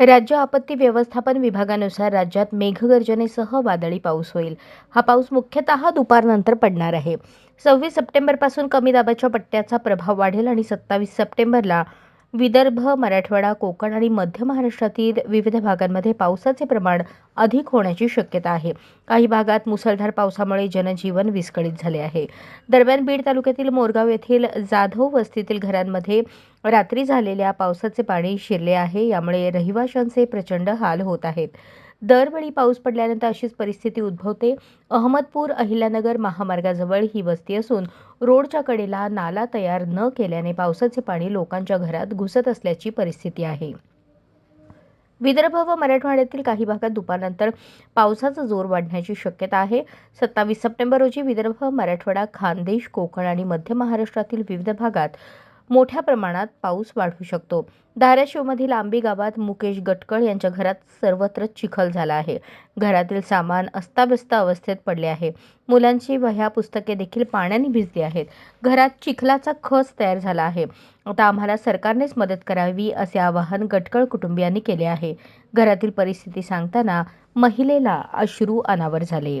राज्य आपत्ती व्यवस्थापन विभागानुसार राज्यात मेघगर्जनेसह वादळी पाऊस होईल. हा पाऊस मुख्यतः दुपारनंतर पडणार आहे. सव्वीस सप्टेंबरपासून कमी दाबाच्या पट्ट्याचा प्रभाव वाढेल आणि सत्तावीस सप्टेंबरला विदर्भ मराठवाडा कोकण आणि मध्य महाराष्ट्रातील विविध भागांमध्ये पावसाचे प्रमाण अधिक होण्याची शक्यता आहे. काही भागात मुसळधार पावसामुळे जनजीवन विस्कळीत झाले आहे. दरम्यान बीड तालुक्यातील मोरगाव येथील जाधव वस्तीतील घरांमध्ये रात्री झालेल्या पावसाचे पाणी शिरले आहे. यामुळे रहिवाशांचे प्रचंड हाल होत आहेत. दरवेळी पाऊस पडल्यानंतर अशीच परिस्थिती उद्भवते. अहमदपूर अहिल्यानगर महामार्गाजवळ ही वस्ती असून रोडच्या कडेला नाला तयार न केल्याने पावसाचे पाणी लोकांच्या घरात घुसत असल्याची परिस्थिती आहे. विदर्भ व मराठवाड्यातील काही भागात दुपारनंतर पावसाचा जोर वाढण्याची शक्यता आहे. सत्तावीस सप्टेंबर रोजी विदर्भ मराठवाडा खानदेश कोकण आणि मध्य महाराष्ट्रातील विविध भागात मोठ्या प्रमाणात पाऊस वाढू शकतो. धाराशिवमधील आंबी गावात मुकेश गटकळ यांच्या घरात सर्वत्र चिखल झाला आहे. घरातील सामान अस्ताव्यस्त अवस्थेत पडले आहे. मुलांची वह्या पुस्तके देखील पाण्याने भिजली आहेत. घरात चिखलाचा खस तयार झाला आहे. आता आम्हाला सरकारनेच मदत करावी असे आवाहन गटकळ कुटुंबियांनी केले आहे. घरातील परिस्थिती सांगताना महिलेला अश्रू अनावर झाले.